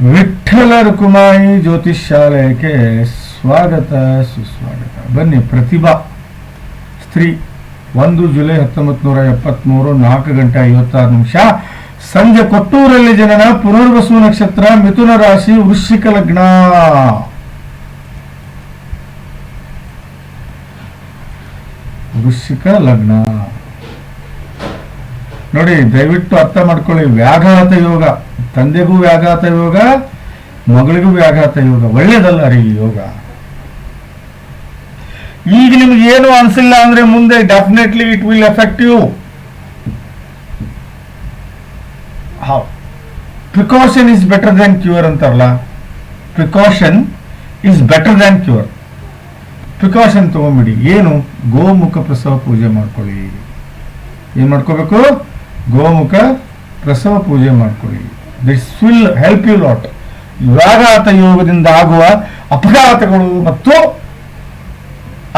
ವಿಠ್ಠಲ ರುಕುಮಾಯಿ ಜ್ಯೋತಿಷಾಲಯಕ್ಕೆ ಸ್ವಾಗತ, ಸುಸ್ವಾಗತ. ಬನ್ನಿ, ಪ್ರತಿಭಾ ಸ್ತ್ರೀ, ಒಂದು ಜುಲೈ ಹತ್ತೊಂಬತ್ತು ನೂರ ಎಪ್ಪತ್ಮೂರು, ನಾಲ್ಕು ಗಂಟೆ ಐವತ್ತಾರು ನಿಮಿಷ. ಸಂಜೆ ಕೊಟ್ಟೂರಲ್ಲಿ ಜನನ, ಪುನರ್ವಸು ನಕ್ಷತ್ರ, ಮಿಥುನ ರಾಶಿ, ವೃಶ್ಚಿಕ ಲಗ್ನ. ವೃಶ್ಚಿಕ ಲಗ್ನ. ನೋಡಿ, ದಯವಿಟ್ಟು ಅರ್ಥ ಮಾಡ್ಕೊಳ್ಳಿ, ವ್ಯಾಘಾತ ಯೋಗ. ತಂದೆಗೂ ವ್ಯಾಘಾತ ಯೋಗ, ಮಗಳಿಗೂ ವ್ಯಾಘಾತ ಯೋಗ, ಒಳ್ಳೇದಲ್ಲ ರೀ ಯೋಗ. ಈಗ ನಿಮ್ಗೆ ಏನು ಅನ್ಸಿಲ್ಲ ಅಂದ್ರೆ ಮುಂದೆ definitely it will effect you precaution is better than cure ಅಂತಾರಲ್ಲ? Precaution is better than cure precaution ತಗೊಂಬಿಡಿ. ಏನು? ಗೋಮುಖ ಪ್ರಸವ ಪೂಜೆ ಮಾಡ್ಕೊಳ್ಳಿ. ಏನ್ ಮಾಡ್ಕೋಬೇಕು? ಗೋಮುಖ ಪ್ರಸವ ಪೂಜೆ ಮಾಡ್ಕೊಳ್ಳಿ. This will help you lot ವ್ಯಾಘಾತ ಯೋಗದಿಂದ ಆಗುವ ಅಪಘಾತಗಳು ಮತ್ತು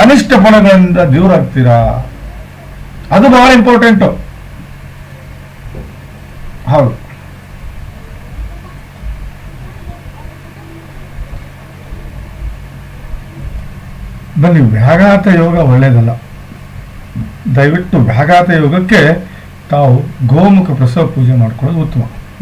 ಅನಿಷ್ಟ ಫಲಗಳಿಂದ ದೂರ ಆಗ್ತೀರಾ? ಅದು ಬಹಳ ಇಂಪಾರ್ಟೆಂಟು ಹೌದು. ಬನ್ನಿ, ವ್ಯಾಘಾತ ಯೋಗ ಒಳ್ಳೇದಲ್ಲ ದಯವಿಟ್ಟು ವ್ಯಾಘಾತ ಯೋಗಕ್ಕೆ ತಾವು ಗೋಮುಖ ಪ್ರಸವ ಪೂಜೆ ಮಾಡ್ಕೊಳ್ಳೋದು ಉತ್ತಮ.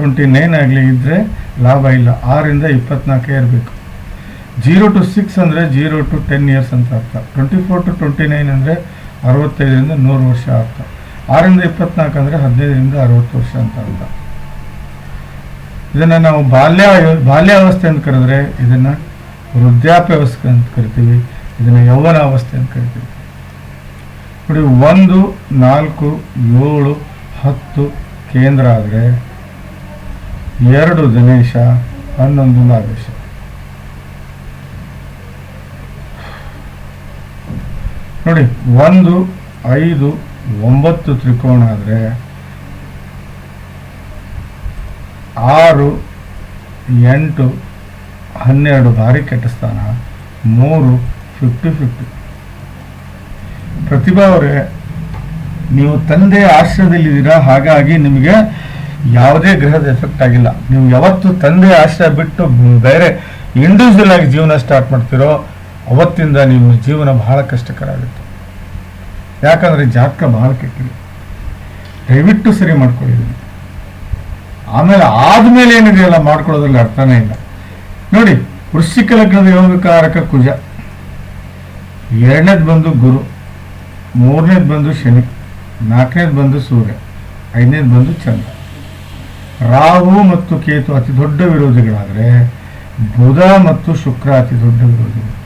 twenty nine ಆಗಲಿ ಇದ್ದರೆ ಲಾಭ ಇಲ್ಲ. ಆರಿಂದ ಇಪ್ಪತ್ನಾಲ್ಕೇ ಇರಬೇಕು. ಜೀರೋ ಟು ಸಿಕ್ಸ್ ಅಂದರೆ ಜೀರೋ ಟು ಟೆನ್ ಇಯರ್ಸ್ ಅಂತ ಅರ್ಥ. Twenty four to twenty nine ಅಂದರೆ ಅರವತ್ತೈದರಿಂದ ನೂರು ವರ್ಷ ಅರ್ಥ. ಆರರಿಂದ ಇಪ್ಪತ್ನಾಲ್ಕು ಅಂದರೆ ಹದಿನೈದರಿಂದ ಅರವತ್ತು ವರ್ಷ ಅಂತ ಅರ್ಥ. ಇದನ್ನು ನಾವು ಬಾಲ್ಯ ಬಾಲ್ಯಾವಸ್ಥೆ ಅಂತ ಕರೆದ್ರೆ ಇದನ್ನು ವೃದ್ಧಾಪ್ಯವಸ್ಥೆ ಅಂತ ಕರಿತೀವಿ. ಇದನ್ನು ಯೌವನಾವಸ್ಥೆ ಅಂತ ಕರಿತೀವಿ. ನೋಡಿ, ಒಂದು, ನಾಲ್ಕು, ಏಳು, ಹತ್ತು ಕೇಂದ್ರ ಆದರೆ ಎರಡು ದಿನೇಶ, ಹನ್ನೊಂದು ನಾಗೇಶ. ನೋಡಿ, ಒಂದು, ಐದು, ಒಂಬತ್ತು ತ್ರಿಕೋಣ ಆದರೆ ಆರು, ಎಂಟು, ಹನ್ನೆರಡು ಬಾರಿ ಕೆಟ್ಟ ಸ್ಥಾನ, ಮೂರು ಫಿಫ್ಟಿ ಫಿಫ್ಟಿ ಪ್ರತಿಭಾ ಅವರೇ, ನೀವು ತಂದೆ ಆಶ್ರಯದಲ್ಲಿದ್ದೀರಾ? ಹಾಗಾಗಿ ನಿಮಗೆ ಯಾವುದೇ ಗ್ರಹದ ಎಫೆಕ್ಟ್ ಆಗಿಲ್ಲ. ನೀವು ಯಾವತ್ತು ತಂದೆ ಆಶ್ರಯ ಬಿಟ್ಟು ಬೇರೆ ಇಂಡಿವಿಜುವಲ್ ಆಗಿ ಜೀವನ ಸ್ಟಾರ್ಟ್ ಮಾಡ್ತೀರೋ, ಅವತ್ತಿಂದ ನಿಮ್ಮ ಜೀವನ ಬಹಳ ಕಷ್ಟಕರ ಆಗುತ್ತೆ ಯಾಕಂದ್ರೆ ಜಾತಕ ಬಹಳ ಕೆಟ್ಟಿದೆ. ದಯವಿಟ್ಟು ಸರಿ ಮಾಡ್ಕೊಳ್ಳಿ ಆಮೇಲೆ ಆದ್ಮೇಲೆ ಏನಿದೆಯಲ್ಲ ಮಾಡ್ಕೊಳ್ಳೋದ್ರಲ್ಲಿ ಅರ್ಥನೇ ಇಲ್ಲ. ನೋಡಿ, ವೃಶ್ಚಿಕ ಲಗ್ನದ ಯೋಗಕಾರಕ ಕುಜ. ಎರಡನೇದು ಬಂದು ಗುರು, ಮೂರನೇದು ಬಂದು ಶನಿ, ನಾಲ್ಕನೇದು ಬಂದು ಸೂರ್ಯ, ಐದನೇದು ಬಂದು ಚಂದ್ರ. ರಾಹು ಮತ್ತು ಕೇತು ಅತಿ ದೊಡ್ಡ ವಿರೋಧಿಗಳಾದರೆ ಬುಧ ಮತ್ತು ಶುಕ್ರ ಅತಿ ದೊಡ್ಡ ವಿರೋಧಿಗಳು.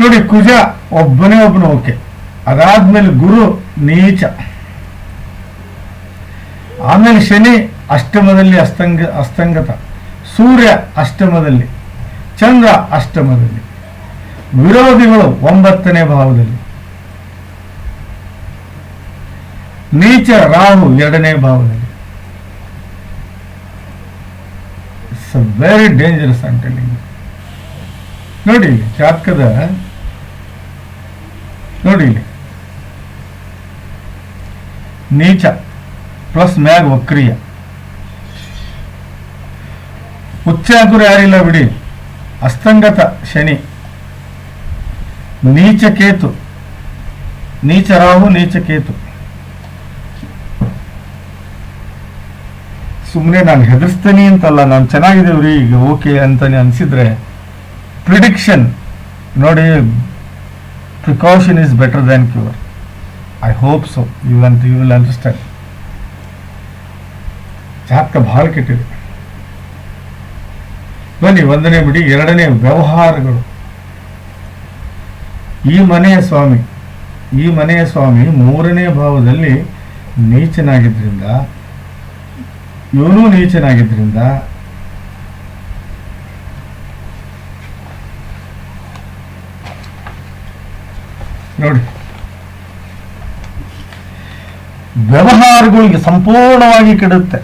ನೋಡಿ, ಕುಜ ಒಬ್ಬನೇ ಒಬ್ಬನು ಓಕೆ. ಅದಾದ್ಮೇಲೆ ಗುರು ನೀಚ. ಆಮೇಲೆ ಶನಿ ಅಷ್ಟಮದಲ್ಲಿ ಅಸ್ತಂಗ, ಅಸ್ತಂಗತ. ಸೂರ್ಯ ಅಷ್ಟಮದಲ್ಲಿ. ಚಂದ್ರ ಅಷ್ಟಮದಲ್ಲಿ. ವಿರೋಧಿಗಳು ಒಂಬತ್ತನೇ ಭಾವದಲ್ಲಿ. ನೀಚ ರಾಹು ಎರಡನೇ ಭಾವದಲ್ಲಿ. ಇಟ್ಸ್ ವೆರಿ ಡೇಂಜರಸ್ ಅಂಟೆಲಿಂಗ್ ನೋಡಿ ಜಾತಕದ ನೋಡಿ ಇಲ್ಲಿ. ನೀಚ ಪ್ಲಸ್ ಮ್ಯಾಗ್ ವಕ್ರಿಯ. ಉಚ್ಚಾಗುರು ಯಾರಿಲ್ಲ ಬಿಡಿ. ಅಸ್ತಂಗತ ಶನಿ. ನೀಚ ಕೇತು ನೀಚ ರಾಹು ನೀಚ ಕೇತು ಸುಮ್ಮನೆ ನಾನು ಹೆದರ್ಸ್ತೀನಿ ಅಂತಲ್ಲ, ನಾನು ಚೆನ್ನಾಗಿದ್ದೇವ್ರಿ ಈಗ ಓಕೆ ಅಂತಾನೆ ಅನಿಸಿದ್ರೆ ಪ್ರಿಡಿಕ್ಷನ್ ನೋಡಿ precaution is better than cure I hope so you ಅಂತ ಯು ವಿಲ್ ಅಂಡರ್ಸ್ಟ್ಯಾಂಡ್ ಜಾತಕ ಭಾಳ ಕೆಟ್ಟಿದೆ. ಬನ್ನಿ, ಒಂದನೇ ಬಿಡಿ, ಎರಡನೇ ವ್ಯವಹಾರಗಳು. ಈ ಮನೆಯ ಸ್ವಾಮಿ, ಈ ಮನೆಯ ಸ್ವಾಮಿ ಮೂರನೇ ಭಾವದಲ್ಲಿ ನೀಚನಾಗಿದ್ದರಿಂದ ಇವನು ನೀಚನಾಗಿದ್ದರಿಂದ ನೋಡಿ. ವ್ಯವಹಾರಗಳಿಗೆ ಸಂಪೂರ್ಣವಾಗಿ ಕೆಡುತ್ತೆ.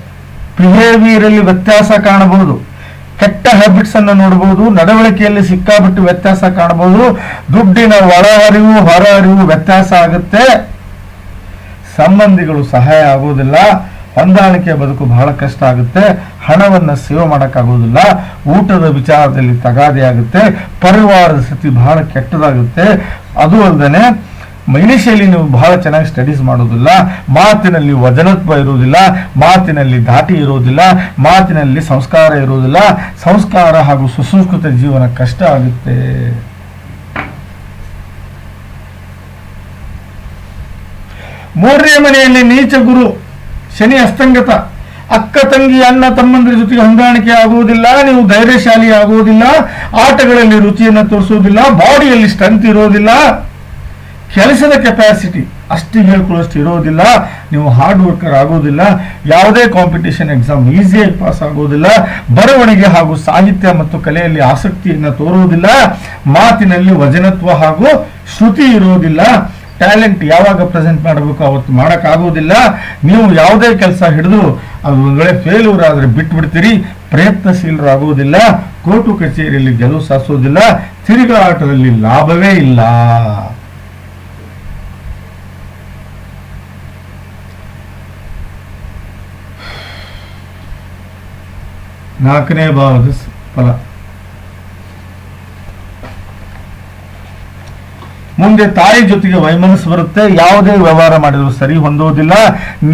ಬಿಹೇವಿಯರಲ್ಲಿ ವ್ಯತ್ಯಾಸ ಕಾಣಬಹುದು. ಕೆಟ್ಟ ಹ್ಯಾಬಿಟ್ಸ್ ಅನ್ನು ನೋಡಬಹುದು. ನಡವಳಿಕೆಯಲ್ಲಿ ಸಿಕ್ಕಾಬಿಟ್ಟು ವ್ಯತ್ಯಾಸ ಕಾಣಬಹುದು. ದುಡ್ಡಿನ ಒಳಹರಿವು, ಹೊರಹರಿವು ವ್ಯತ್ಯಾಸ ಆಗುತ್ತೆ. ಸಂಬಂಧಿಗಳು ಸಹಾಯ ಆಗುವುದಿಲ್ಲ. ಹೊಂದಾಣಿಕೆ ಬದುಕು ಬಹಳ ಕಷ್ಟ ಆಗುತ್ತೆ. ಹಣವನ್ನು ಸೇವ್ ಮಾಡೋಕ್ಕಾಗೋದಿಲ್ಲ. ಊಟದ ವಿಚಾರದಲ್ಲಿ ತಗಾದೆ ಆಗುತ್ತೆ. ಪರಿವಾರದ ಸ್ಥಿತಿ ಬಹಳ ಕೆಟ್ಟದಾಗುತ್ತೆ. ಅದು ಅಲ್ಲದೆ ಇನಿಷಿಯಲಿ ನೀವು ಬಹಳ ಚೆನ್ನಾಗಿ ಸ್ಟಡೀಸ್ ಮಾಡೋದಿಲ್ಲ. ಮಾತಿನಲ್ಲಿ ವಜನತ್ವ ಇರುವುದಿಲ್ಲ ಮಾತಿನಲ್ಲಿ ದಾಟಿ ಇರುವುದಿಲ್ಲ ಮಾತಿನಲ್ಲಿ ಸಂಸ್ಕಾರ ಇರುವುದಿಲ್ಲ ಸಂಸ್ಕಾರ ಹಾಗೂ ಸುಸಂಸ್ಕೃತ ಜೀವನ ಕಷ್ಟ ಆಗುತ್ತೆ. ಮೂರನೇ ಮನೆಯಲ್ಲಿ ನೀಚ ಗುರು. ಶನಿ ಅಸ್ತಂಗತ ಅಕ್ಕ ತಂಗಿ, ಅಣ್ಣ ತಮ್ಮಂದಿರ ಜೊತೆಗೆ ಹೊಂದಾಣಿಕೆ ಆಗುವುದಿಲ್ಲ, ನೀವು ಧೈರ್ಯಶಾಲಿ ಆಗುವುದಿಲ್ಲ, ಆಟಗಳಲ್ಲಿ ರುಚಿಯನ್ನು ತೋರಿಸುವುದಿಲ್ಲ, ಬಾಡಿಯಲ್ಲಿ ಸ್ಟ್ರೆಂತ್ ಇರೋದಿಲ್ಲ ಕೆಲಸದ ಕೆಪಾಸಿಟಿ ಅಷ್ಟು ಹೇಳ್ಕೊಳ್ಳೋಷ್ಟು ಇರೋದಿಲ್ಲ ನೀವು ಹಾರ್ಡ್ ವರ್ಕರ್ ಆಗೋದಿಲ್ಲ ಯಾವುದೇ ಕಾಂಪಿಟೇಷನ್ ಎಕ್ಸಾಮ್ ಈಸಿಯಾಗಿ ಪಾಸ್ ಆಗೋದಿಲ್ಲ ಬರವಣಿಗೆ ಹಾಗೂ ಸಾಹಿತ್ಯ ಮತ್ತು ಕಲೆಯಲ್ಲಿ ಆಸಕ್ತಿಯನ್ನು ತೋರುವುದಿಲ್ಲ. ಮಾತಿನಲ್ಲಿ ವಜನತ್ವ ಹಾಗೂ ಶ್ರುತಿ ಇರೋದಿಲ್ಲ ಟ್ಯಾಲೆಂಟ್ ಯಾವಾಗ ಪ್ರೆಸೆಂಟ್ ಮಾಡಬೇಕು ಅವತ್ತು ಮಾಡೋಕ್ಕಾಗೋದಿಲ್ಲ ನೀವು ಯಾವುದೇ ಕೆಲಸ ಹಿಡಿದು ಅದು ಒಂದು ವೇಳೆ ಫೇಲ್ಯೂರ್ ಆದರೆ ಬಿಟ್ಬಿಡ್ತೀರಿ. ಪ್ರಯತ್ನಶೀಲರಾಗುವುದಿಲ್ಲ. ಕೋರ್ಟು ಕಚೇರಿಯಲ್ಲಿ ಗೆಲುವು ಸಾಧಿಸೋದಿಲ್ಲ ತಿರುಗಾಟದಲ್ಲಿ ಲಾಭವೇ ಇಲ್ಲ. ನಾಲ್ಕನೇ ಭಾವದ ಫಲ. ಮುಂದೆ ತಾಯಿ ಜೊತೆಗೆ ವೈಮನಸ್ಸು ಬರುತ್ತೆ, ಯಾವುದೇ ವ್ಯವಹಾರ ಮಾಡಿದ್ರು ಸರಿ ಹೊಂದುವುದಿಲ್ಲ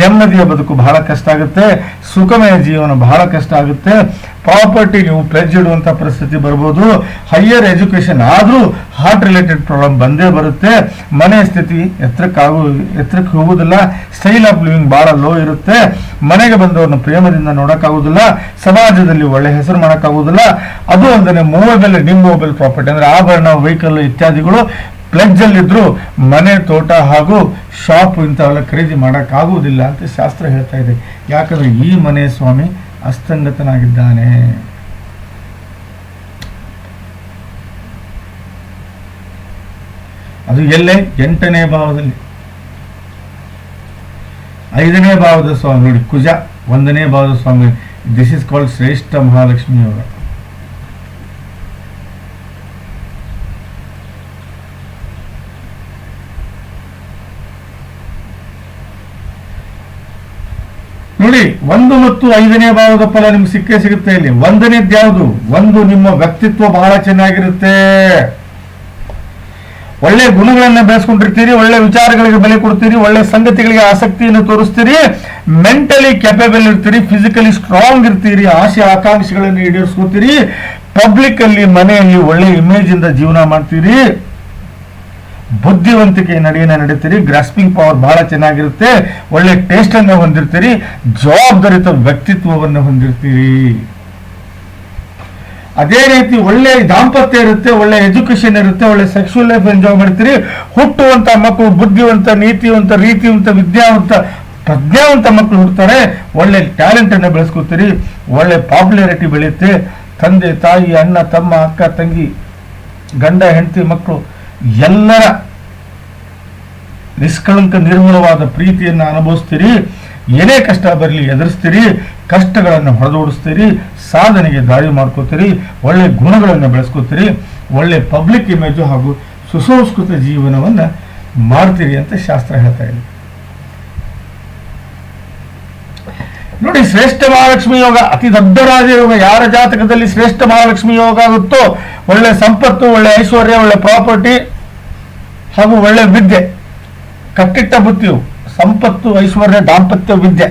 ನೆಮ್ಮದಿಯ ಬದುಕು ಬಹಳ ಕಷ್ಟ ಆಗುತ್ತೆ. ಸುಖಮಯ ಜೀವನ ಬಹಳ ಕಷ್ಟ ಆಗುತ್ತೆ. ಪ್ರಾಪರ್ಟಿ ನೀವು ಪ್ಲೆಜ್ ಇಡುವಂತ ಪರಿಸ್ಥಿತಿ ಬರ್ಬೋದು. ಹೈಯರ್ ಎಜುಕೇಶನ್ ಆದರೂ ಹಾರ್ಟ್ ರಿಲೇಟೆಡ್ ಪ್ರಾಬ್ಲಮ್ ಬಂದೇ ಬರುತ್ತೆ. ಮನೆ ಸ್ಥಿತಿ ಎತ್ತರಕ್ಕಾಗು, ಎತ್ತರಕ್ಕೆ ಹೋಗುವುದಿಲ್ಲ. ಸ್ಟೈಲ್ ಆಫ್ ಲಿವಿಂಗ್ ಬಹಳ ಲೋ ಇರುತ್ತೆ. ಮನೆಗೆ ಬಂದವ್ರನ್ನ ಪ್ರೇಮದಿಂದ ನೋಡಕ್ಕಾಗುವುದಿಲ್ಲ. ಸಮಾಜದಲ್ಲಿ ಒಳ್ಳೆ ಹೆಸರು ಮಾಡೋಕ್ಕಾಗುವುದಿಲ್ಲ. ಅದು ಅಂದರೆ ಮೂವೇಬಲ್ ಡಿಮೂವಬಲ್ ಪ್ರಾಪರ್ಟಿ ಅಂದರೆ ಆಭರಣ ವೆಹಿಕಲ್ ಇತ್ಯಾದಿಗಳು ಪ್ಲೆಜ್ ಅಲ್ಲಿದ್ರು ಮನೆ, ತೋಟ ಹಾಗೂ ಶಾಪ್ ಇಂಥವೆಲ್ಲ ಖರೀದಿ ಮಾಡೋಕ್ಕಾಗುವುದಿಲ್ಲ ಅಂತ ಶಾಸ್ತ್ರ ಹೇಳ್ತಾ ಇದೆ. ಯಾಕಂದ್ರೆ ಈ ಮನೆ ಸ್ವಾಮಿ ಅಸ್ತಂಗತನಾಗಿದ್ದಾನೆ. ಅದು ಎಲ್ಲೇ? ಎಂಟನೇ ಭಾವದಲ್ಲಿ. ಐದನೇ ಭಾವದ ಸ್ವಾಮಿ ನೋಡಿ, ಕುಜ, ಒಂದನೇ ಭಾವದ ಸ್ವಾಮಿ. ದಿಸ್ ಇಸ್ ಕಾಲ್ಡ್ ಶ್ರೇಷ್ಠ ಮಹಾಲಕ್ಷ್ಮಿ ನೋಡಿ, ಒಂದು ಮತ್ತು ಐದನೇ ಭಾವದ ಫಲ ನಿಮ್ಗೆ ಸಿಕ್ಕೇ ಸಿಗುತ್ತೆ ಇಲ್ಲಿ. ಒಂದನೇದ್ ಯಾವುದು? ಒಂದು ನಿಮ್ಮ ವ್ಯಕ್ತಿತ್ವ ಬಹಳ ಚೆನ್ನಾಗಿರುತ್ತೆ. ಒಳ್ಳೆ ಗುಣಗಳನ್ನ ಬೆಳೆಸ್ಕೊಂಡಿರ್ತೀರಿ, ಒಳ್ಳೆ ವಿಚಾರಗಳಿಗೆ ಬೆಲೆ ಕೊಡ್ತೀರಿ, ಒಳ್ಳೆ ಸಂಗತಿಗಳಿಗೆ ಆಸಕ್ತಿಯನ್ನು ತೋರಿಸ್ತೀರಿ ಮೆಂಟಲಿ ಕೆಪೇಬಲ್ ಇರ್ತೀರಿ ಫಿಸಿಕಲಿ ಸ್ಟ್ರಾಂಗ್ ಇರ್ತೀರಿ, ಆಸೆ ಆಕಾಂಕ್ಷೆಗಳನ್ನು ಈಡೇರಿಸ್ಕೊತೀರಿ ಪಬ್ಲಿಕ್ ಅಲ್ಲಿ ಮನೆಯಲ್ಲಿ ಒಳ್ಳೆ ಇಮೇಜ್ ಇಂದ ಜೀವನ ಮಾಡ್ತೀರಿ. ಬುದ್ಧಿವಂತಿಕೆ ನಡೆಯನ್ನ ನಡೀತೀರಿ ಗ್ರಾಸ್ಪಿಂಗ್ ಪವರ್ ಬಹಳ ಚೆನ್ನಾಗಿರುತ್ತೆ, ಒಳ್ಳೆ ಟೇಸ್ಟ್ ಅನ್ನು ಹೊಂದಿರ್ತೀರಿ ಜವಾಬ್ದಾರಿತ ವ್ಯಕ್ತಿತ್ವವನ್ನು ಹೊಂದಿರ್ತೀರಿ. ಅದೇ ರೀತಿ ಒಳ್ಳೆ ದಾಂಪತ್ಯ ಇರುತ್ತೆ, ಒಳ್ಳೆ ಎಜುಕೇಶನ್ ಇರುತ್ತೆ, ಒಳ್ಳೆ ಸೆಕ್ಷುವಲ್ ಲೈಫ್ ಎಂಜಾಯ್ ಮಾಡ್ತೀರಿ, ಹುಟ್ಟುವಂತ ಮಕ್ಕಳು ಬುದ್ಧಿವಂತ, ನೀತಿವಂತ, ರೀತಿವಂತ, ವಿದ್ಯಾವಂತ, ಪ್ರಜ್ಞಾವಂತ ಮಕ್ಕಳು ಹುಡ್ತಾರೆ, ಒಳ್ಳೆ ಟ್ಯಾಲೆಂಟ್ ಅನ್ನು ಬೆಳೆಸ್ಕೊತೀರಿ, ಒಳ್ಳೆ ಪಾಪ್ಯುಲಾರಿಟಿ ಬೆಳೆಯುತ್ತೆ. ತಂದೆ, ತಾಯಿ, ಅಣ್ಣ, ತಮ್ಮ, ಅಕ್ಕ, ತಂಗಿ, ಗಂಡ, ಹೆಂಡತಿ, ಮಕ್ಕಳು ಎಲ್ಲರ ನಿಷ್ಕಳಂಕ ನಿರ್ಮಲವಾದ ಪ್ರೀತಿಯನ್ನು ಅನುಭವಿಸ್ತೀರಿ, ಏನೇ ಕಷ್ಟ ಬರಲಿ ಎದುರಿಸ್ತೀರಿ, ಕಷ್ಟಗಳನ್ನು ಹೊಡೆದೋಡಿಸ್ತೀರಿ, ಸಾಧನೆಗೆ ದಾರಿ ಮಾಡ್ಕೋತೀರಿ, ಒಳ್ಳೆ ಗುಣಗಳನ್ನು ಬೆಳೆಸ್ಕೋತೀರಿ, ಒಳ್ಳೆ ಪಬ್ಲಿಕ್ ಇಮೇಜು ಹಾಗೂ ಸುಸಂಸ್ಕೃತ ಜೀವನವನ್ನು ಮಾಡ್ತೀರಿ ಅಂತ ಶಾಸ್ತ್ರ ಹೇಳ್ತಾ ಇದೆ ನೋಡಿ ಶ್ರೇಷ್ಠ ಮಹಾಲಕ್ಷ್ಮಿ ಯೋಗ, ಅತಿ ದೊಡ್ಡ ರಾಜಯೋಗ ಯಾರ ಜಾತಕದಲ್ಲಿ ಶ್ರೇಷ್ಠ ಮಹಾಲಕ್ಷ್ಮಿ ಯೋಗ ಆಗುತ್ತೋ, ಒಳ್ಳೆ ಸಂಪತ್ತು, ಒಳ್ಳೆ ಐಶ್ವರ್ಯ, ಒಳ್ಳೆ ಪ್ರಾಪರ್ಟಿ ಹಾಗೂ ಒಳ್ಳೆ ವಿದ್ಯೆ, ಕಟ್ಟಿಟ್ಟ ಬುತ್ತಿಯು ಸಂಪತ್ತು, ಐಶ್ವರ್ಯ, ದಾಂಪತ್ಯ, ವಿದ್ಯೆ.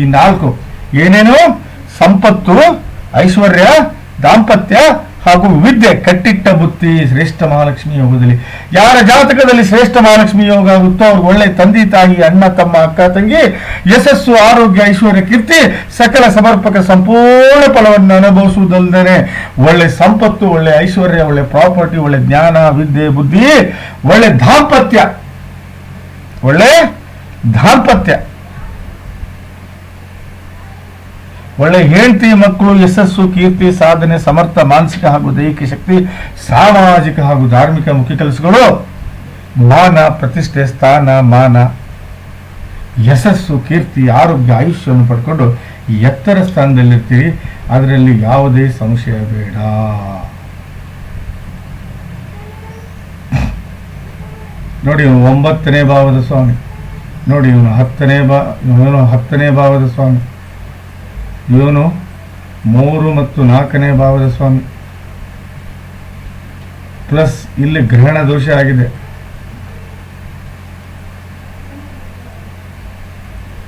ಈ ನಾಲ್ಕು ಏನೇನು? ಸಂಪತ್ತು, ಐಶ್ವರ್ಯ, ದಾಂಪತ್ಯ ಹಾಗೂ ವಿದ್ಯೆ ಕಟ್ಟಿಟ್ಟ ಬುದ್ಧಿ ಶ್ರೇಷ್ಠ ಮಹಾಲಕ್ಷ್ಮಿ ಯೋಗದಲ್ಲಿ. ಯಾರ ಜಾತಕದಲ್ಲಿ ಶ್ರೇಷ್ಠ ಮಹಾಲಕ್ಷ್ಮಿ ಯೋಗ ಆಗುತ್ತೋ ಅವ್ರಿಗೆ ಒಳ್ಳೆ ತಂದೆ, ತಾಯಿ, ಅಣ್ಣ, ತಮ್ಮ, ಅಕ್ಕ, ತಂಗಿ, ಯಶಸ್ಸು, ಆರೋಗ್ಯ, ಐಶ್ವರ್ಯ, ಕೀರ್ತಿ, ಸಕಲ ಸಮರ್ಪಕ ಸಂಪೂರ್ಣ ಫಲವನ್ನು ಅನುಭವಿಸುವುದಲ್ಲದೇ ಒಳ್ಳೆ ಸಂಪತ್ತು, ಒಳ್ಳೆ ಐಶ್ವರ್ಯ, ಒಳ್ಳೆ ಪ್ರಾಪರ್ಟಿ, ಒಳ್ಳೆ ಜ್ಞಾನ, ವಿದ್ಯೆ, ಬುದ್ಧಿ, ಒಳ್ಳೆ ದಾಂಪತ್ಯ ಒಳ್ಳೆ ದಾಂಪತ್ಯ. ಒಳ್ಳೆ ಹೆಂಡತಿ ಮಕ್ಕಳು ಯಶಸ್ಸು, ಕೀರ್ತಿ, ಸಾಧನೆ, ಸಮರ್ಥ, ಮಾನಸಿಕ ಹಾಗೂ ದೈಹಿಕ ಶಕ್ತಿ, ಸಾಮಾಜಿಕ ಹಾಗೂ ಧಾರ್ಮಿಕ ಮುಖ್ಯ ಕೆಲಸಗಳು. ಮಾನ, ಪ್ರತಿಷ್ಠೆ, ಸ್ಥಾನ, ಮಾನ, ಯಶಸ್ಸು, ಕೀರ್ತಿ, ಆರೋಗ್ಯ, ಆಯುಷ್ಯವನ್ನು ಪಡ್ಕೊಂಡು ಎತ್ತರ ಸ್ಥಾನದಲ್ಲಿರ್ತೀರಿ. ಅದರಲ್ಲಿ ಯಾವುದೇ ಸಂಶಯ ಬೇಡ. ನೋಡಿ ಒಂಬತ್ತನೇ ಭಾವದ ಸ್ವಾಮಿ. ನೋಡಿ ಇವನು ಹತ್ತನೇ ಬಾ, ಇವನು ಹತ್ತನೇ ಭಾವದ ಸ್ವಾಮಿ. ಇವನು ಮೂರು ಮತ್ತು ನಾಲ್ಕನೇ ಭಾವದ ಸ್ವಾಮಿ. ಪ್ಲಸ್ ಇಲ್ಲಿ ಗ್ರಹಣ ದೋಷ ಆಗಿದೆ.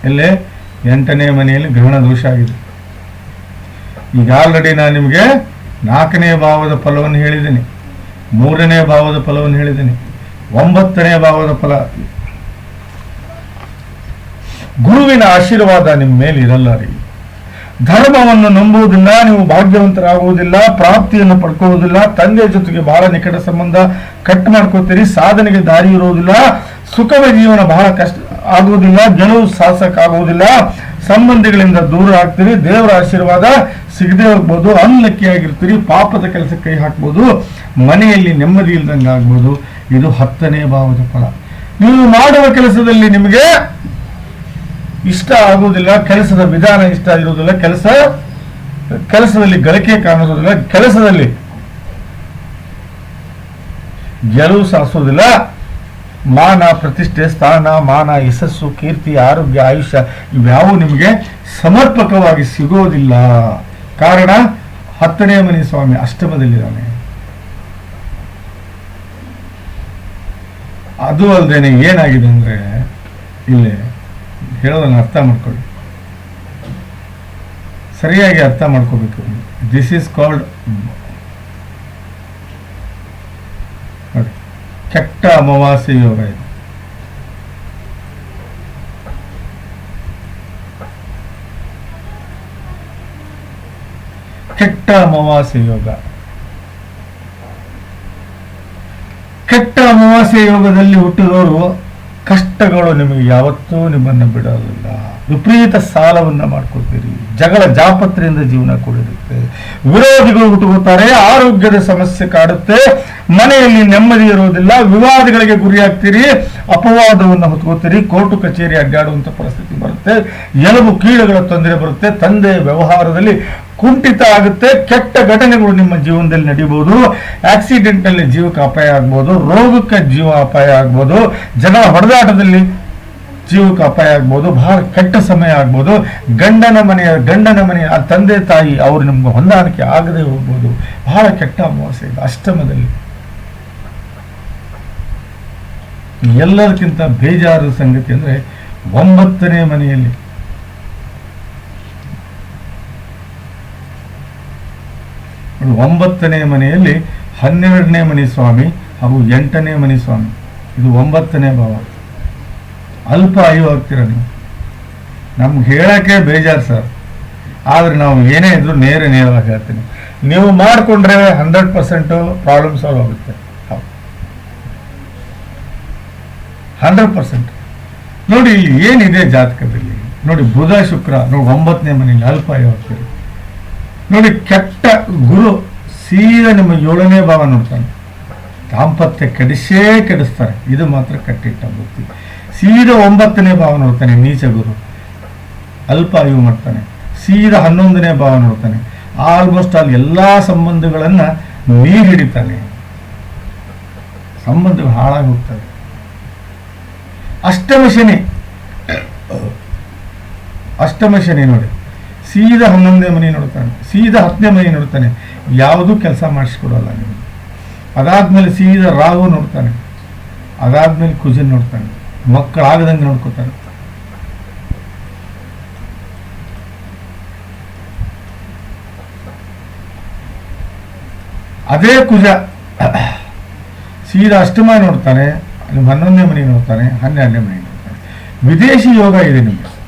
ಇಲ್ಲಿ ಎಂಟನೇ ಮನೆಯಲ್ಲಿ ಗ್ರಹಣ ದೋಷ ಆಗಿದೆ. ಈಗ ಆಲ್ರೆಡಿ ನಾನು ನಿಮಗೆ ನಾಲ್ಕನೇ ಭಾವದ ಫಲವನ್ನು ಹೇಳಿದ್ದೀನಿ. ಮೂರನೇ ಭಾವದ ಫಲವನ್ನು ಹೇಳಿದ್ದೀನಿ. ಒಂಬತ್ತನೇ ಭಾವದ ಫಲ. ಗುರುವಿನ ಆಶೀರ್ವಾದ ನಿಮ್ಮ ಮೇಲೆ ಇರಲ್ಲ ರೀ. ಧರ್ಮವನ್ನು ನಂಬುವುದಿಲ್ಲ, ನೀವು ಭಾಗ್ಯವಂತರಾಗುವುದಿಲ್ಲ, ಪ್ರಾಪ್ತಿಯನ್ನು ಪಡ್ಕೊಳ್ಳುವುದಿಲ್ಲ, ತಂದೆಯ ಜೊತೆಗೆ ಬಹಳ ನಿಕಟ ಸಂಬಂಧ ಕಟ್ ಮಾಡ್ಕೋತೀರಿ, ಸಾಧನೆಗೆ ದಾರಿ ಇರುವುದಿಲ್ಲ, ಸುಖದ ಜೀವನ ಬಹಳ ಕಷ್ಟ ಆಗುವುದಿಲ್ಲ, ಗೆಲುವು ಸಾಧಿಸಕ್ಕಾಗುವುದಿಲ್ಲ ಸಂಬಂಧಿಗಳಿಂದ ದೂರ ಆಗ್ತೀರಿ, ದೇವರ ಆಶೀರ್ವಾದ ಸಿಗದೆ ಹೋಗ್ಬೋದು, ಅನ್ಲಕ್ಕಿಯಾಗಿರ್ತೀರಿ, ಪಾಪದ ಕೆಲಸ ಕೈ ಹಾಕ್ಬೋದು, ಮನೆಯಲ್ಲಿ ನೆಮ್ಮದಿ ಇಲ್ದಂಗೆ ಆಗ್ಬೋದು ಇದು ಹತ್ತನೇ ಭಾವದ ಫಲ. ನೀವು ಮಾಡುವ ಕೆಲಸದಲ್ಲಿ ನಿಮಗೆ ಇಷ್ಟ ಆಗುವುದಿಲ್ಲ, ಕೆಲಸದ ವಿಧಾನ ಇಷ್ಟ ಇರುವುದಿಲ್ಲ ಕೆಲಸ, ಕೆಲಸದಲ್ಲಿ ಗಳಿಕೆ ಕಾಣಿಸುವುದಿಲ್ಲ ಕೆಲಸದಲ್ಲಿ ಗೆಲುವು ಸಾಧಿಸುವುದಿಲ್ಲ. ಮಾನ, ಪ್ರತಿಷ್ಠೆ, ಸ್ಥಾನ, ಮಾನ, ಯಶಸ್ಸು, ಕೀರ್ತಿ, ಆರೋಗ್ಯ, ಆಯುಷ್ಯ ಇವ್ಯಾವು ನಿಮಗೆ ಸಮರ್ಪಕವಾಗಿ ಸಿಗೋದಿಲ್ಲ. ಕಾರಣ, ಹತ್ತನೇ ಮನೆ ಸ್ವಾಮಿ ಅಷ್ಟಮದಲ್ಲಿದ್ದಾನೆ. ಅದು ಅಲ್ಲದೇನೆ ಏನಾಗಿದೆ ಅಂದ್ರೆ, ಇಲ್ಲಿ ಹೇಳೋದನ್ನು ಅರ್ಥ ಮಾಡ್ಕೊಳ್ಳಿ. ಸರಿಯಾಗಿ ಅರ್ಥ ಮಾಡ್ಕೋಬೇಕು. ದಿಸ್ ಈಸ್ ಕಾಲ್ಡ್ ಕೆಟ್ಟ ಅಮಾವಾಸ್ಯ ಯೋಗ ಇದು. ಕೆಟ್ಟ ಅಮಾವಾಸ್ಯ ಯೋಗ. ಕೆಟ್ಟ ಅಮಾವಾಸ್ಯೆ ಯೋಗದಲ್ಲಿ ಹುಟ್ಟಿದವರು ಕಷ್ಟಗಳು ನಿಮಗೆ ಯಾವತ್ತೂ ನಿಮ್ಮನ್ನು ಬಿಡೋದಿಲ್ಲ. ವಿಪರೀತ ಸಾಲವನ್ನು ಮಾಡ್ಕೊಳ್ತೀರಿ. ಜಗಳ ಜಾಪತ್ರೆಯಿಂದ ಜೀವನ ಕೂಡಿರುತ್ತೆ. ವಿರೋಧಿಗಳು ಹುಟ್ಟುಗುತ್ತಾರೆ ಆರೋಗ್ಯದ ಸಮಸ್ಯೆ ಕಾಡುತ್ತೆ, ಮನೆಯಲ್ಲಿ ನೆಮ್ಮದಿ ಇರುವುದಿಲ್ಲ, ವಿವಾದಗಳಿಗೆ ಗುರಿಯಾಗ್ತೀರಿ, ಅಪವಾದವನ್ನು ಹೊತ್ಕೋತೀರಿ ಕೋರ್ಟು ಕಚೇರಿ ಅಡ್ಡಾಡುವಂತ ಪರಿಸ್ಥಿತಿ ಬರುತ್ತೆ, ಎಲುಬು ಕೀಳುಗಳ ತೊಂದರೆ ಬರುತ್ತೆ, ತಂದೆ ವ್ಯವಹಾರದಲ್ಲಿ ಕುಂಠಿತ ಆಗುತ್ತೆ, ಕೆಟ್ಟ ಘಟನೆಗಳು ನಿಮ್ಮ ಜೀವನದಲ್ಲಿ ನಡೀಬಹುದು ಆಕ್ಸಿಡೆಂಟ್ನಲ್ಲಿ ಜೀವಕ್ಕೆ ಅಪಾಯ ಆಗ್ಬೋದು, ರೋಗಕ್ಕೆ ಜೀವ ಅಪಾಯ ಆಗ್ಬೋದು, ಜನ ಹೊಡೆದಾಟದಲ್ಲಿ ಜೀವಕ್ಕೆ ಅಪಾಯ ಆಗ್ಬೋದು, ಬಹಳ ಕೆಟ್ಟ ಸಮಯ ಆಗ್ಬೋದು, ಗಂಡನ ಮನೆಯ ಗಂಡನ ಮನೆಯ ಆ ತಂದೆ, ತಾಯಿ, ಅವರು ನಿಮ್ಗೆ ಹೊಂದಾಣಿಕೆ ಆಗದೆ ಹೋಗ್ಬೋದು. ಬಹಳ ಕೆಟ್ಟ ಅಮಾವಾಸ್ಯೆ ಇದೆ, ಅಷ್ಟಮದಲ್ಲಿ. ಎಲ್ಲದಕ್ಕಿಂತ ಬೇಜಾರು ಸಂಗತಿ ಅಂದ್ರೆ ಒಂಬತ್ತನೇ ಮನೆಯಲ್ಲಿ ಒಂಬತ್ತನೇ ಮನೆಯಲ್ಲಿ ಹನ್ನೆರಡನೇ ಮನೆ ಸ್ವಾಮಿ ಹಾಗೂ ಎಂಟನೇ ಮನೆ ಸ್ವಾಮಿ. ಇದು ಒಂಬತ್ತನೇ ಭಾವ. ಅಲ್ಪ ಆಯು ಆಗ್ತೀರ ನೀವು? ನಮ್ಗೆ ಹೇಳಕ್ಕೆ ಬೇಜಾರು ಸರ್. ಆದ್ರೆ ನಾವು ಏನೇ ಇದ್ರು ನೇರ ನೇರವಾಗಿ ಹೇಳ್ತೀನಿ. ನೀವು ಮಾಡಿಕೊಂಡ್ರೆ ಹಂಡ್ರೆಡ್ ಪರ್ಸೆಂಟು ಪ್ರಾಬ್ಲಮ್ ಸಾಲ್ವ್ ಆಗುತ್ತೆ. Hundred percent. ನೋಡಿ ಇಲ್ಲಿ ಏನಿದೆ ಜಾತಕದಲ್ಲಿ. ನೋಡಿ ಬುಧ ಶುಕ್ರ, ನೋಡಿ ಒಂಬತ್ತನೇ ಮನೆಯಲ್ಲಿ ಅಲ್ಪ ಆಯು ಆಗ್ತೀರಿ? ನೋಡಿ, ಕೆಟ್ಟ ಗುರು ಸೀದಾ ನಿಮ್ಮ ಏಳನೇ ಭಾವ ನೋಡ್ತಾನೆ. ದಾಂಪತ್ಯ ಕೆಡಿಸೇ ಕೆಡಿಸ್ತಾರೆ. ಇದು ಮಾತ್ರ ಕಟ್ಟಿಟ್ಟ ಬುದ್ಧಿ. ಸೀದಾ ಒಂಬತ್ತನೇ ಭಾವ ನೋಡ್ತಾನೆ ನೀಚ ಗುರು. ಅಲ್ಪ ಆಯು ಮಾಡ್ತಾನೆ. ಸೀದಾ ಹನ್ನೊಂದನೇ ಭಾವ ನೋಡ್ತಾನೆ. ಆಲ್ಮೋಸ್ಟ್ ಆಲ್ ಎಲ್ಲಾ ಸಂಬಂಧಗಳನ್ನ ನೀರು ಹಿಡಿತಾನೆ. ಸಂಬಂಧಗಳು ಹಾಳಾಗಿ ಹೋಗ್ತವೆ ಅಷ್ಟಮ ಶನಿ. ಅಷ್ಟಮ ಶನಿ ನೋಡಿ. ಸೀದಾ ಹನ್ನೊಂದನೇ ಮನೆ ನೋಡ್ತಾನೆ. ಸೀದಾ ಹತ್ತನೇ ಮನೆ ನೋಡ್ತಾನೆ. ಯಾವುದೂ ಕೆಲಸ ಮಾಡಿಸ್ಕೊಡಲ್ಲ ನೀವು ಅದಾದ್ಮೇಲೆ ಸೀದಾ ರಾಹು ನೋಡ್ತಾನೆ. ಅದಾದ್ಮೇಲೆ ಕುಜನ್ ನೋಡ್ತಾನೆ. ಮಕ್ಕಳಾಗದಂಗೆ ನೋಡ್ಕೋತಾನೆ. ಅದೇ ಕುಜ. ಸೀದಾ ಅಷ್ಟಮ ನೋಡ್ತಾನೆ. ಹನ್ನೊಂದನೇ ಮನೆ ನೋಡ್ತಾನೆ. ಹನ್ನೆರಡನೇ ಮನೆ ನೋಡ್ತಾನೆ. ವಿದೇಶಿ ಯೋಗ ಇದೆ ನಿಮಗೆ.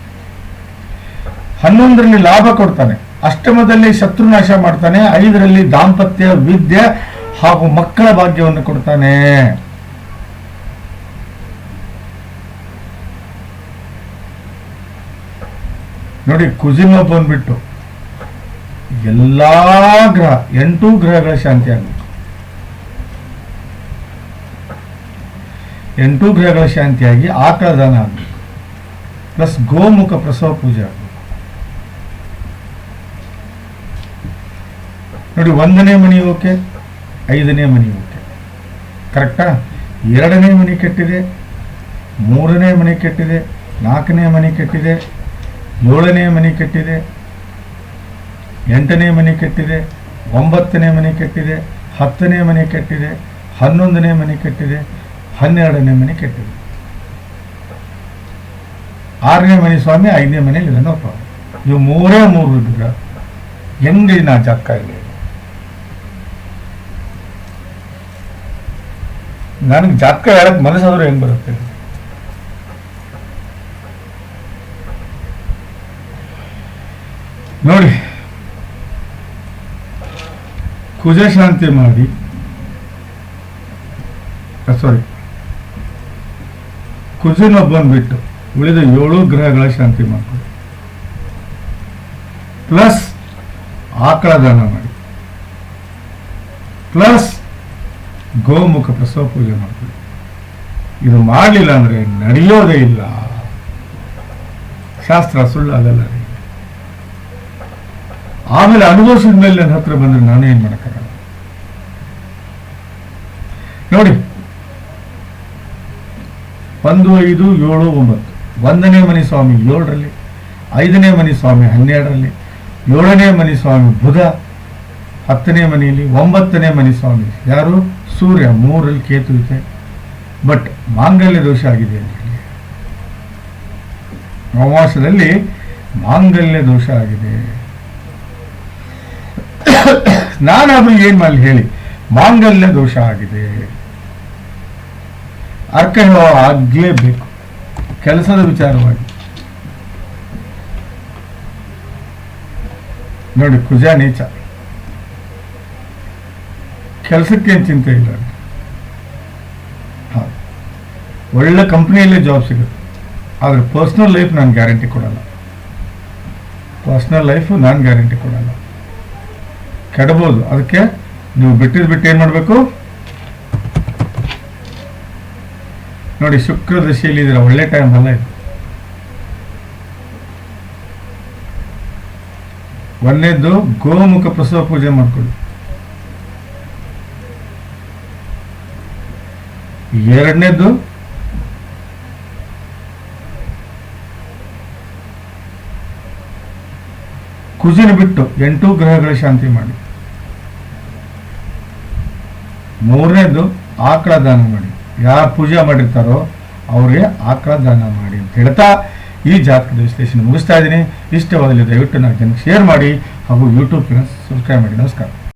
ಹನ್ನೊಂದರಲ್ಲಿ ಲಾಭ ಕೊಡ್ತಾನೆ. ಅಷ್ಟಮದಲ್ಲಿ ಶತ್ರುನಾಶ ಮಾಡ್ತಾನೆ. ಐದರಲ್ಲಿ ದಾಂಪತ್ಯ, ವಿದ್ಯೆ ಹಾಗೂ ಮಕ್ಕಳ ಭಾಗ್ಯವನ್ನು ಕೊಡ್ತಾನೆ. ನೋಡಿ ಕುಜಿಮ ಬಂದ್ಬಿಟ್ಟು ಎಲ್ಲಾ ಗ್ರಹ, ಎಂಟು ಗ್ರಹಗಳ ಶಾಂತಿ ಆಗಬೇಕು. ಎಂಟು ಗ್ರಹಗಳ ಶಾಂತಿಯಾಗಿ ಆಕಳ ದಾನ ಆಗಬೇಕು. ಪ್ಲಸ್ ಗೋಮುಖ ಪ್ರಸವ ಪೂಜೆ ಆಗಬೇಕು. ನೋಡಿ, ಒಂದನೇ ಮನಿ ಓಕೆ, ಐದನೇ ಮನಿ ಓಕೆ. ಕರೆಕ್ಟಾ? ಎರಡನೇ ಮನೆ ಕೆಟ್ಟಿದೆ, ಮೂರನೇ ಮನೆ ಕೆಟ್ಟಿದೆ, ನಾಲ್ಕನೇ ಮನೆ ಕೆಟ್ಟಿದೆ, ಏಳನೇ ಮನೆ ಕೆಟ್ಟಿದೆ, ಎಂಟನೇ ಮನೆ ಕೆಟ್ಟಿದೆ, ಒಂಬತ್ತನೇ ಮನೆ ಕೆಟ್ಟಿದೆ, ಹತ್ತನೇ ಮನೆ ಕೆಟ್ಟಿದೆ, ಹನ್ನೊಂದನೇ ಮನೆ ಕೆಟ್ಟಿದೆ, ಹನ್ನೆರಡನೇ ಮನೆ ಕೆಟ್ಟಿದೆ. ಆರನೇ ಮನೆ ಸ್ವಾಮಿ, ಐದನೇ ಮನೇಲಿ ಇದನ್ನಪ್ಪ ಇವು ಮೂರೇ ಮೂರು ಇದ್ರ ಹೆಂಗೆ ನಾ ಜಕ್ಕ ಇಲ್ಲಿ. ನನಗೆ ಜಾತಕ ಹೇಳಕ್ ಮನಸ್ಸಾದ್ರೂ ಹೆಂಗ್ ಬರುತ್ತೆ? ನೋಡಿ. ಕುಜ ಶಾಂತಿ ಮಾಡಿ. ಸಾರಿ ಕುಜನೊಬ್ಬನ್ ಬಿಟ್ಟು ಉಳಿದ ಏಳು ಗ್ರಹಗಳ ಶಾಂತಿ ಮಾಡ್ಕೊಳ್ಳಿ. ಪ್ಲಸ್ ಆಕಳ ದಾನ ಮಾಡಿ. ಪ್ಲಸ್ ಗೋಮುಖ ಪ್ರಸವ ಪೂಜೆ ಮಾಡ್ತೀವಿ. ಇದು ಮಾಡಲಿಲ್ಲ ಅಂದ್ರೆ ನಡೆಯೋದೇ ಇಲ್ಲ. ಶಾಸ್ತ್ರ ಸುಳ್ಳು ರೀ ಆಮೇಲೆ ಅನುಭವಿಸಿದ ಮೇಲೆ ನನ್ನ ಹತ್ರ ಬಂದರೆ ನಾನು ಏನು ಮಾಡಕ್ಕಾಗಲ್ಲ. ನೋಡಿ, ಒಂದು ಐದು ಏಳು ಒಂಬತ್ತು. ಒಂದನೇ ಮನೆ ಸ್ವಾಮಿ ಏಳರಲ್ಲಿ, ಐದನೇ ಮನೆ ಸ್ವಾಮಿ ಹನ್ನೆರಡರಲ್ಲಿ, ಏಳನೇ ಮನೆ ಸ್ವಾಮಿ ಬುಧ, ಹತ್ತನೇ ಮನೆಯಲ್ಲಿ ಒಂಬತ್ತನೇ ಮನೆ ಸ್ವಾಮಿ ಯಾರು? ಸೂರ್ಯ ಮೂರಲ್ಲಿ ಕೇತು ಇದೆ. ಬಟ್ ಮಾಂಗಲ್ಯ ದೋಷ ಆಗಿದೆ ಅಂತ ಹೇಳಿ. ನವಮಾಸದಲ್ಲಿ ಮಾಂಗಲ್ಯ ದೋಷ ಆಗಿದೆ. ನಾನಾದ್ರೂ ಏನ್ ಮಾಡಲಿ ಹೇಳಿ. ಮಾಂಗಲ್ಯ ದೋಷ ಆಗಿದೆ. ಅರ್ಕ ಆಗ್ಲೇಬೇಕು ಕೆಲಸದ ವಿಚಾರವಾಗಿ. ನೋಡಿ ಕುಜಾ ನೀಚ ಕೆಲಸಕ್ಕೇನು ಚಿಂತೆ ಇಲ್ಲ. ಒಳ್ಳೆ ಕಂಪ್ನಿಯಲ್ಲೇ ಜಾಬ್ ಸಿಗುತ್ತೆ. ಆದರೆ ಪರ್ಸ್ನಲ್ ಲೈಫ್ ನಾನು ಗ್ಯಾರಂಟಿ ಕೊಡಲ್ಲ. ಪರ್ಸ್ನಲ್ ಲೈಫು ನಾನು ಗ್ಯಾರಂಟಿ ಕೊಡಲ್ಲ. ಕೆಡಬೋದು. ಅದಕ್ಕೆ ನೀವು ಬಿಟ್ಟಿದ್ ಬಿಟ್ಟು ಏನು ಮಾಡಬೇಕು? ನೋಡಿ, ಶುಕ್ರ ದಶೆಯಲ್ಲಿ ಇದರ ಒಳ್ಳೆ ಟೈಮ್ ಅಲ್ಲ ಇದು. ಒಂದನೇದ್ದು ಗೋಮುಖ ಪ್ರಸವ ಪೂಜೆ ಮಾಡ್ಕೊಳ್ಳಿ. ಎರಡನೇದ್ದು? ಕುಜಿನ ಬಿಟ್ಟು ಎಂಟು ಗ್ರಹಗಳ ಶಾಂತಿ ಮಾಡಿ. ಮೂರನೇದು ಆಕಳ ದಾನ ಮಾಡಿ. ಯಾರು ಪೂಜೆ ಮಾಡಿರ್ತಾರೋ ಅವ್ರಿಗೆ ಆಕಳ ದಾನ ಮಾಡಿ ಅಂತ ಹೇಳ್ತಾ ಈ ಜಾತಕದ ವಿಶ್ಲೇಷಣೆ ಮುಗಿಸ್ತಾ ಇದ್ದೀನಿ. ಇಷ್ಟವಾಗಲಿ ದಯವಿಟ್ಟು ನಾಲ್ಕು ಜನಕ್ಕೆ ಶೇರ್ ಮಾಡಿ ಹಾಗೂ ಯೂಟ್ಯೂಬ್ನ ಸಬ್ಸ್ಕ್ರೈಬ್ ಮಾಡಿ. ನಮಸ್ಕಾರ.